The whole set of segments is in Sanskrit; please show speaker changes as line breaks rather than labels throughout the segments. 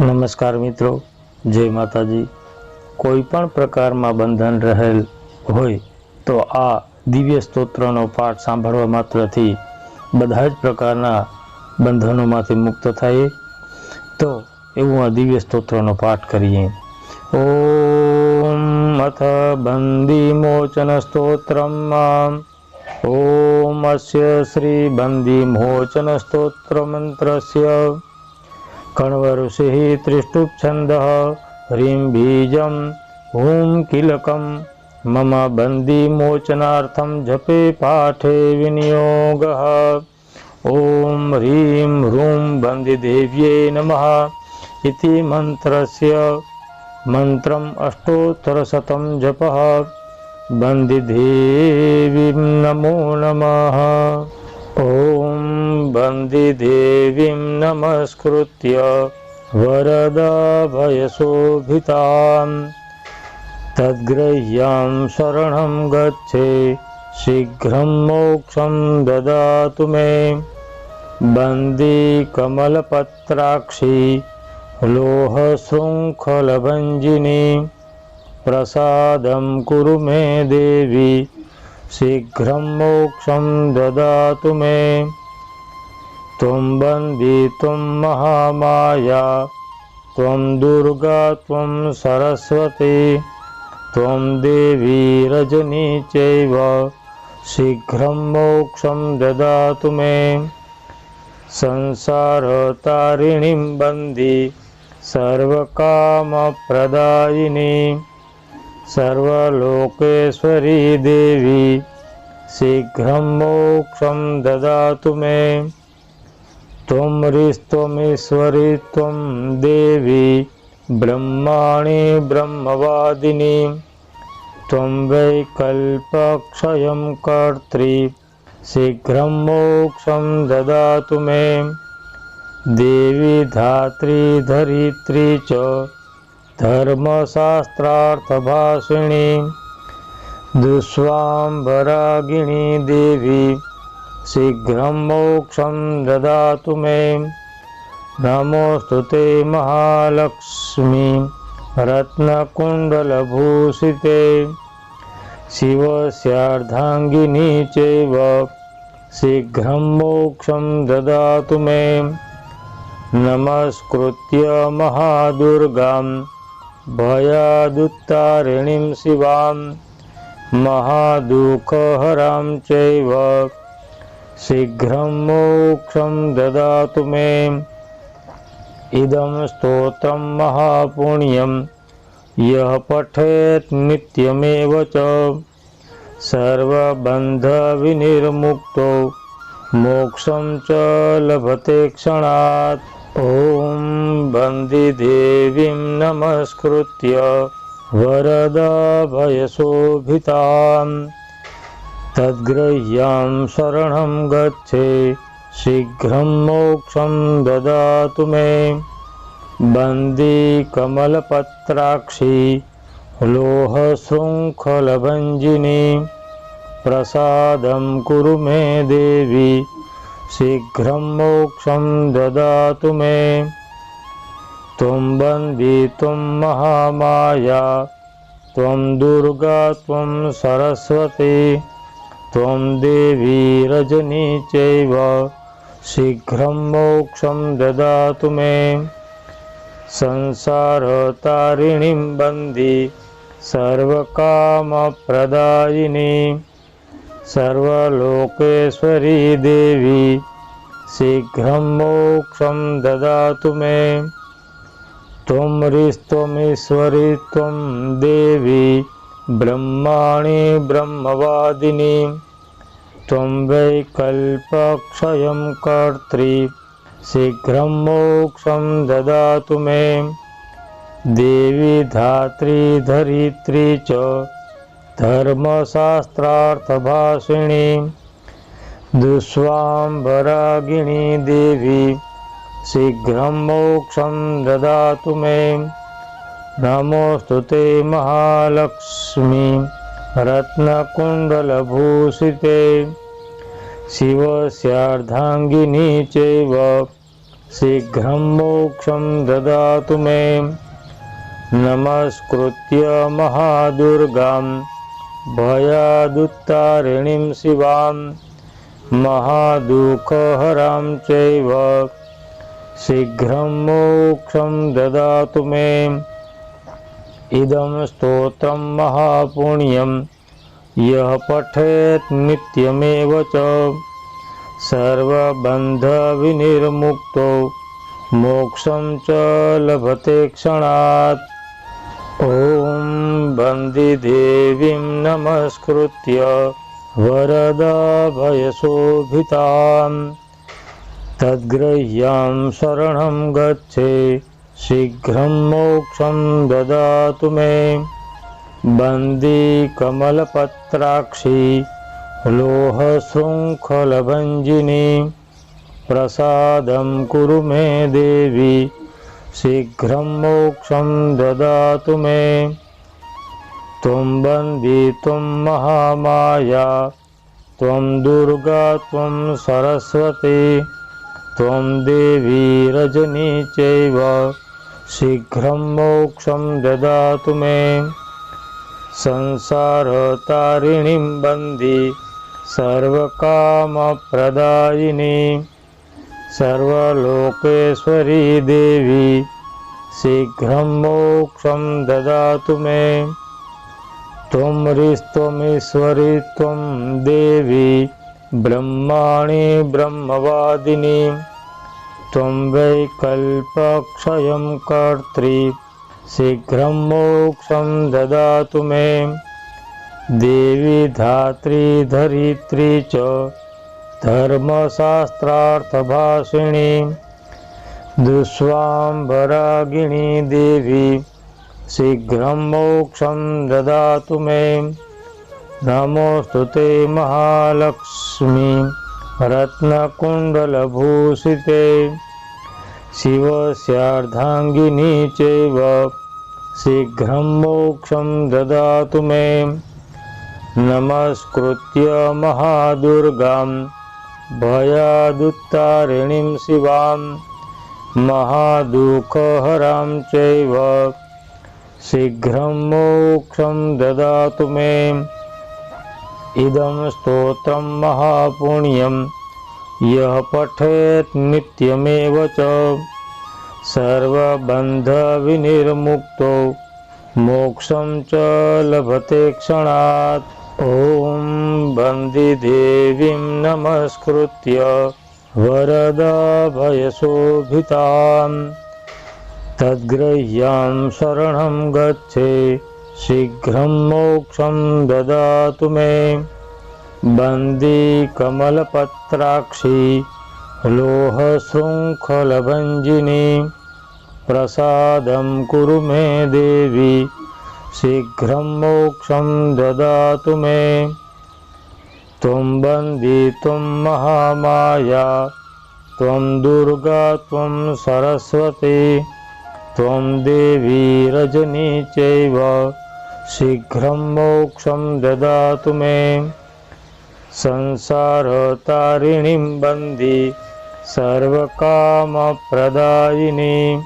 નમસ્કાર મિત્રો, જય માતાજી. કોઈ પણ પ્રકારમાં બંધન રહેલ હોય તો આ દિવ્ય સ્તોત્રનો પાઠ સાંભળવા માત્રથી બધા જ પ્રકારના બંધનોમાંથી મુક્ત થાય. તો એવું આ દિવ્ય સ્તોત્રનો પાઠ કરીએ. ઓમ અથ બંદી મોચન સ્તોત્રમ. ઓમ અસ્ય શ્રી બંદી મોચન સ્તોત્ર મંત્રસ્ય कण्वऋषिः त्रिष्टुप्छन्दः ह्रीं बीजं हुं किलकं। मम बन्दीमोचनार्थं जपे पाठे विनियोगः। ॐ ह्रीं ह्रूं बन्दिदेव्यै नमः इति मन्त्रस्य मन्त्रम् अष्टोत्तरशतं जपः। बन्दिदेवीं नमो नमः। ॐ बन्दिदेवीं नमस्कृत्य वरदाभयशोभितां। तद्ग्रह्यां शरणं गच्छे शीघ्रं मोक्षं ददातु मे। बन्दी कमलपत्राक्षी लोहशृङ्खलभञ्जिनी प्रसादं कुरु मे देवी शीघ्रं मोक्षं ददातु मे। त्वं बन्दी त्वं महामाया त्वं दुर्गा त्वं सरस्वती त्वं देवी रजनी चैव। शीघ्रं मोक्षं ददातु मे। संसारतारिणीं बन्दी सर्वकामप्रदायिनी सर्वलोकेश्वरी देवी शीघ्रं मोक्षं ददातु मे। त्वमरीस्त्वमीश्वरी त्वं देवी ब्रह्माणि ब्रह्मवादिनी। त्वं वैकल्पक्षयं कर्त्री शीघ्रं मोक्षं ददातु मे। देवी धात्री धरित्री च धर्मशास्त्रार्थभाषिणी दुष्वाम्बरागिणी देवी शीघ्रं मोक्षं ददातु मे। नमोऽस्तु ते महालक्ष्मी रत्नकुण्डलभूषिते। शिवस्यार्धाङ्गिनी चैव शीघ्रं मोक्षं ददातु मे। नमस्कृत्य महादुर्गां भयादुत्तारिणीं शिवां महादुःखहरां चैव। शीघ्रं मोक्षं ददातु मे। इदं स्तोत्रं महापुण्यं यः पठेत् नित्यमेव च। सर्वबन्धविनिर्मुक्तो मोक्षं च लभते क्षणात् ॐ बन्दिदेवीं नमस्कृत्य वरदाभयशोभितां। तद्ग्रह्यां शरणं गच्छे शीघ्रं मोक्षं ददातु मे। बन्दी कमलपत्राक्षी लोहशृङ्खलभञ्जिनी प्रसादं कुरु मे देवी शीघ्रं मोक्षं ददातु मे। त्वं बन्दी त्वं महामाया त्वं दुर्गा त्वं सरस्वती त्वं देवी रजनी चैव। शीघ्रं मोक्षं ददातु मे। संसारतारिणीं बन्दी सर्वकामप्रदायिनी सर्वलोकेश्वरी देवी शीघ्रं मोक्षं ददातु मे। त्वमरीस्त्वमीश्वरी त्वं देवी ब्रह्माणि ब्रह्मवादिनी। त्वं वैकल्पक्षयं कर्त्री शीघ्रं मोक्षं ददातु मे। देवी धात्री धरित्री च धर्मशास्त्रार्थभाषिणी दुष्वाम्बरागिणी देवी शीघ्रं मोक्षं ददातु मे। नमोऽस्तु ते महालक्ष्मी रत्नकुण्डलभूषिते। शिवस्यार्धाङ्गिनी चैव शीघ्रं मोक्षं ददातु मे। नमस्कृत्य महादुर्गां भयादुत्तारिणीं शिवां महादुःखहरां चैव। शीघ्रं मोक्षं ददातु मे। इदं स्तोत्रं महापुण्यं यः पठेत् नित्यमेव च। सर्वबन्धविनिर्मुक्तो मोक्षं च लभते क्षणात् ॐ बन्दिदेवीं नमस्कृत्य वरदाभयशोभितां तद्ग्रह्यां शरणं गच्छे शीघ्रं मोक्षं ददातु मे। बन्दी कमलपत्राक्षी लोहशृङ्खलभञ्जिनी प्रसादं कुरु मे देवी शीघ्रं मोक्षं ददातु मे। त्वं बन्दित्वं महामाया त्वं दुर्गा त्वं सरस्वती त्वं देवी रजनी चैव। शीघ्रं मोक्षं ददातु मे। संसारतारिणीं बन्दी सर्वकामप्रदायिनी सर्वलोकेश्वरी देवी शीघ्रं मोक्षं ददातु मे। त्वमरिस्त्वमीश्वरी त्वं देवी ब्रह्माणि ब्रह्मवादिनी। त्वं वैकल्पक्षयं कर्त्री शीघ्रं मोक्षं ददातु मे। देवी धात्री धरित्री च धर्मशास्त्रार्थभाषिणी दुष्वाम्बरागिणी देवी शीघ्रं मोक्षं ददातु मे। नमोऽस्तु ते महालक्ष्मी रत्नकुण्डलभूषिते। शिवस्यार्धाङ्गिनी चैव शीघ्रं मोक्षं ददातु मे। नमस्कृत्य महादुर्गां भयादुत्तारिणीं शिवां महादुःखहरां चैव। शीघ्रं मोक्षं ददातु मे। इदं स्तोत्रं महापुण्यं यः पठेत् नित्यमेव च। सर्वबन्धविनिर्मुक्तो मोक्षं च लभते क्षणात् ॐ बन्दिदेवीं नमस्कृत्य वरदाभयशोभितां तद्ग्रह्यां शरणं गच्छे शीघ्रं मोक्षं ददातु मे। बन्दी कमलपत्राक्षी लोहशृङ्खलभञ्जिनी प्रसादं कुरु मे देवी शीघ्रं मोक्षं ददातु मे। त्वं बन्दी महामाया त्वं दुर्गा त्वं सरस्वती त्वं देवी रजनी चैव। शीघ्रं मोक्षं ददातु मे। संसारतारिणीं बन्दी सर्वकामप्रदायिनी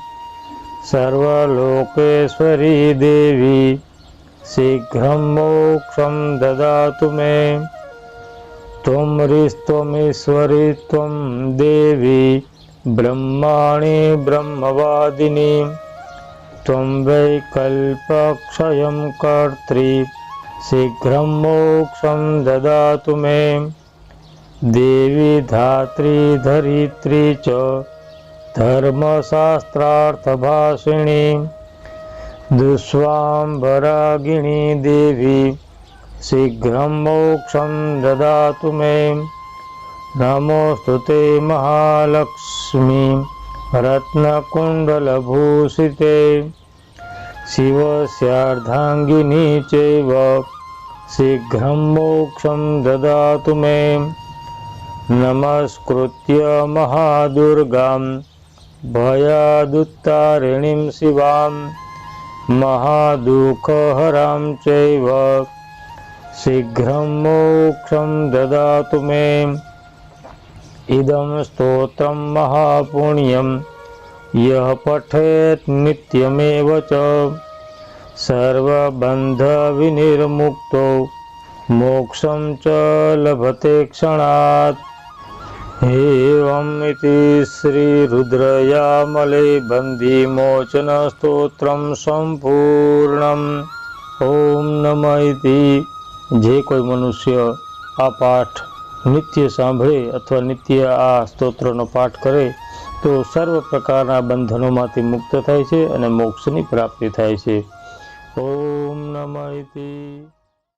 सर्वलोकेश्वरी देवी शीघ्रं मोक्षं ददातु मे। त्वमरिस्त्वमीश्वरी त्वं देवी ब्रह्माणि ब्रह्मवादिनी। त्वं वैकल्पक्षयं कर्त्री शीघ्रं मोक्षं ददातु मे। देवी धात्री धरित्री च धर्मशास्त्रार्थभाषिणी दुष्वाम्बरागिणी देवी शीघ्रं मोक्षं ददातु मे। नमोऽस्तु ते महालक्ष्मी रत्नकुण्डलभूषिते। शिवस्यार्धाङ्गिनी चैव शीघ्रं मोक्षं ददातु मे। नमस्कृत्य महादुर्गां भयादुत्तारिणीं शिवां महादुःखहरां चैव शीघ्रं मोक्षं ददातु मे। इदं स्तोत्रं महापुण्यं, यः पठेत् नित्यमेव च। सर्वबन्धविनिर्मुक्तो, मोक्षं च लभते क्षणात्। एवमिति श्रीरुद्रयामले બંધીમોચનસ્તોત્રમ સંપૂર્ણમ ઓમ નમ ઇતિ જે કોઈ મનુષ્ય આ પાઠ નિત્ય સાંભળે અથવા નિત્ય આ સ્તોત્રનો પાઠ કરે તો સર્વ પ્રકારના બંધનોમાંથી મુક્ત થાય છે અને મોક્ષની પ્રાપ્તિ થાય છે ઓમ નમ ઇતિ